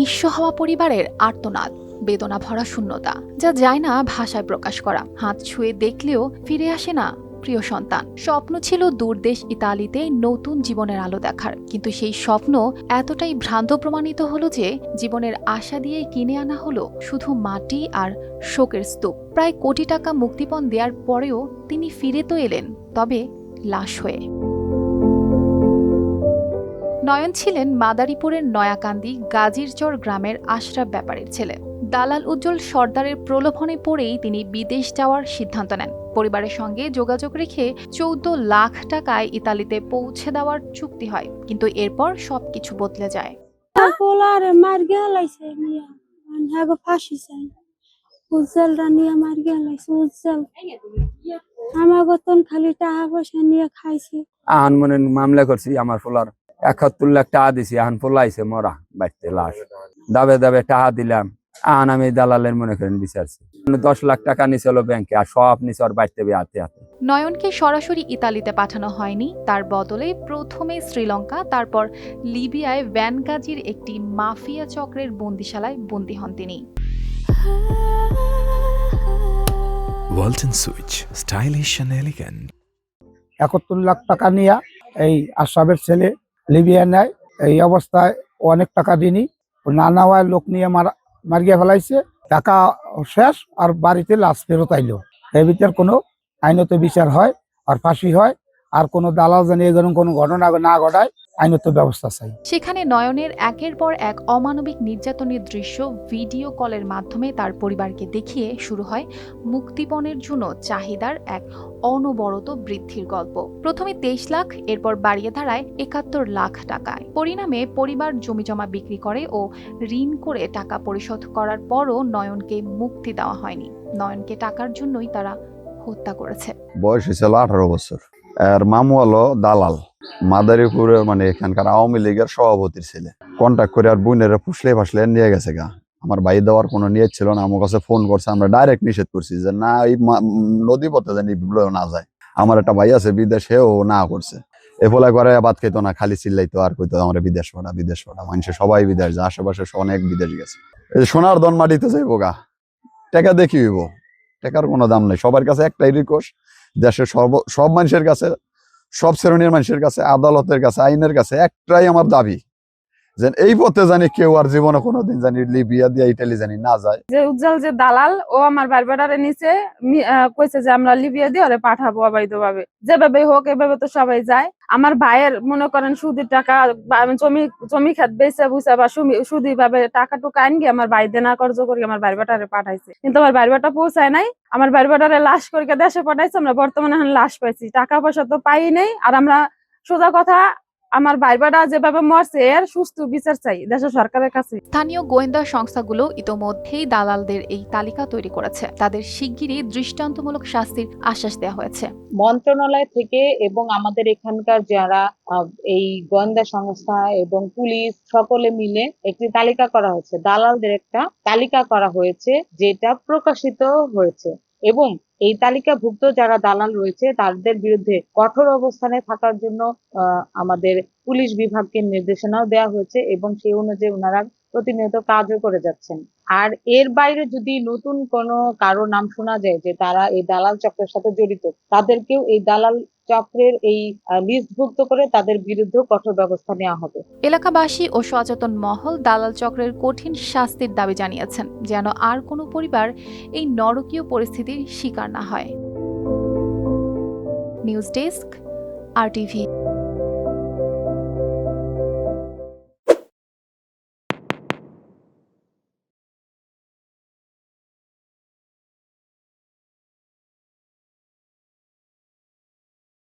নিঃস্ব হওয়া পরিবারের আর্তনাদ, বেদনা ভরা শূন্যতা, যা যায় না ভাষায় প্রকাশ করা। হাত ছুঁয়ে দেখলেও ফিরে আসে না প্রিয় সন্তান। স্বপ্ন ছিল দূরদেশ ইতালিতে নতুন জীবনের আলো দেখার, কিন্তু সেই স্বপ্ন এতটাই ভ্রান্ত প্রমাণিত হলো যে জীবনের আশা দিয়ে কিনে আনা হলো শুধু মাটি আর শোকের স্তূপ। প্রায় কোটি টাকা মুক্তিপণ দেওয়ার পরেও তিনি ফিরে তো এলেন, তবে লাশ হয়ে। নয়ন ছিলেন মাদারীপুরের নয়াকান্দি গাজীরচর গ্রামের আশরাফ ব্যাপারীর ছেলে। দালাল উজ্জ্বল সর্দারের প্রলোভনে পড়েই তিনি বিদেশ যাওয়ার সিদ্ধান্ত নেন। পরিবারের সঙ্গে যোগাযোগ রেখে চৌদ্দ লাখ টাকায় ইতালিতে পৌঁছে দেওয়ার চুক্তি হয় কিন্তু এরপর সবকিছু বদলে যায়। পোলার মার গেলাইছে নিয়া হ্যাগো ফাঁসি চাই। মার গেলাইছে উজ্জ্বল। আমাগো তন খালি টাকা পয়সা নিয়ে খাইছে। আহান মনে মামলা করছি আমার ফোলার। একাত্তর লাখ টাকা দিছি আহান ফোলাইছে মরা বাড়িতে লাশ। দাবে দাবে টাকা দিলাম আহান আমি দালালের মনে করেন বিচারছি দশ লাখ টাকা নিছিল ব্যাংকে আর সব নিছে ওর বাড়িতে হাতে হাতে। নয়নকে সরাসরি ইতালিতে পাঠানো হয়নি তার বদলে প্রথমে শ্রীলঙ্কা তারপর লিবিয়ায় ভ্যানগাজির একটি মাফিয়া চক্রের বন্দিশালায় বন্দী হন তিনি। stylish and একাত্তর লাখ টাকা নিয়ে এই আশরাফের ছেলে লিবিয়া নেয়। এই অবস্থায় অনেক টাকা দিনই না নেওয়ায় লোক নিয়ে মারা মারিয়ে ফেলাইছে। টাকা শেষ আর বাড়িতে লাশ ফেরত আইলো। এর ভিতরে কোনো আইনত বিচার হয় আর ফাঁসি হয় আর কোনো দালাল জানিয়ে কোনো ঘটনা না ঘটায়। আইনত ব্যবস্থা চাই। সেখানে নয়নের একের পর এক অমানবিক নির্যাতনের দৃশ্য ভিডিও কলের মাধ্যমে তার পরিবারকে দেখিয়ে শুরু হয় মুক্তিপণের জন্য চাহিদার এক অনবরত বৃদ্ধির গল্প। প্রথমে তেইশ লাখ এরপর বাড়িয়ে দাঁড়ায় একাত্তর লাখ টাকায়। পরিণামে পরিবার জমিজমা বিক্রি করে ও ঋণ করে টাকা পরিশোধ করার পরও নয়নকে মুক্তি দেওয়া হয়নি। নয়নকে টাকার জন্যই তারা হত্যা করেছে। বয়স হয়েছিল আঠারো বছর। আর মামু হলো দালাল। মাদারীপুরে মানে এখানকার আওয়ামী লীগের সভাপতির ছেলে। কন্ট্যাক্ট করে আর বোনেরা ফুসলে ফাসলে নিয়ে গেছে গা। আমার ভাই দেওয়ার কোনো নিয়ত ছিল না, আমার কাছে ফোন করছে, আমরা ডাইরেক্ট নিষেধ করছি যে না, এই নদী পথে জানি না যায়। আমার একটা ভাই আছে বিদেশে ও না করছে। এ ফলে করে ভাত খেতো না, খালি চিল্লাইতো, আর কইতো, আমার বিদেশ পড়া বিদেশ পড়া মানুষের সবাই বিদেশ যায়, আশেপাশে অনেক বিদেশ গেছে। এই সোনার দন মাটিতে যাইবো গা, টাকা দেখি হইব। টাকার কোনো দাম নাই। সবার কাছে একটাই রিকোয়েস্ট দেশের সর্ব সব মানুষের কাছে সব শ্রেণির মানুষের কাছে আদালতের কাছে আইনের কাছে একটাই আমার দাবি। এই পথে জানি কেউ আর জীবনে কোনোদিন জানি লিবিয়া দিয়ে ইটালি জানি না যায়। যে উজ্জ্বল যে দালাল, ও আমার বারবাটারে নিচে কইছে যে আমরা লিবিয়া দিয়ে ওরে পাঠাবো অবৈধ ভাবে যেভাবে হোক, এভাবে তো সবাই যায়। আমার ভাইয়ের, মনে করেন, সুদের টাকা জমি জমি খাত বেচে বুঝা বা সুদি ভাবে টাকা টুকা গিয়ে আমার ভাই দেনা কর্জ করি আমার বারবাটারে পাঠাইছে। কিন্তু আমার বারবাটা পৌঁছায় নাই। আমার বারবাটারে লাশ করে দেশে পাঠাইছে। আমরা বর্তমানে লাশ পাইছি। টাকা পয়সা তো পাই নাই। আর আমরা সোজা কথা আমার ভাইবাটা যেভাবে মরছে এর সুস্থ বিচার চাই দেশের সরকারের কাছে। স্থানীয় গোয়েন্দা সংস্থাগুলো ইতোমধ্যেই দালালদের এই তালিকা তৈরি করেছে। তাদের শিগগিরই দৃষ্টান্তমূলক শাস্তির আশ্বাস দেওয়া হয়েছে। মন্ত্রণালয় থেকে এবং আমাদের এখানকার যারা আহ, এই গোয়েন্দা সংস্থা এবং পুলিশ সকলে মিলে একটি তালিকা করা হয়েছে। দালালদের একটা তালিকা করা হয়েছে যেটা প্রকাশিত হয়েছে। এবং এই তালিকাভুক্ত যারা দালাল রয়েছে, তাদের বিরুদ্ধে কঠোর অবস্থানে থাকার জন্য আমাদের পুলিশ বিভাগকে নির্দেশনাও দেওয়া হয়েছে এবং সেই অনুযায়ী ওনারা প্রতিনিয়ত কাজও করে যাচ্ছেন। আর এর বাইরে যদি নতুন কোনো কারও নাম শোনা যায় যে তারা এই দালাল চক্রের সাথে জড়িত, তাদেরকেও এই দালাল চক্রের এই লিস্টভুক্ত করে তাদের বিরুদ্ধে কঠোর ব্যবস্থা নেওয়া হবে। এলাকাবাসী ও সচেতন মহল দালাল চক্রের কঠিন শাস্তির দাবি জানিয়েছেন, যেন আর কোনো পরিবার এই নরকীয় পরিস্থিতির শিকার না হয়। নিউজ ডেস্ক, আর টিভি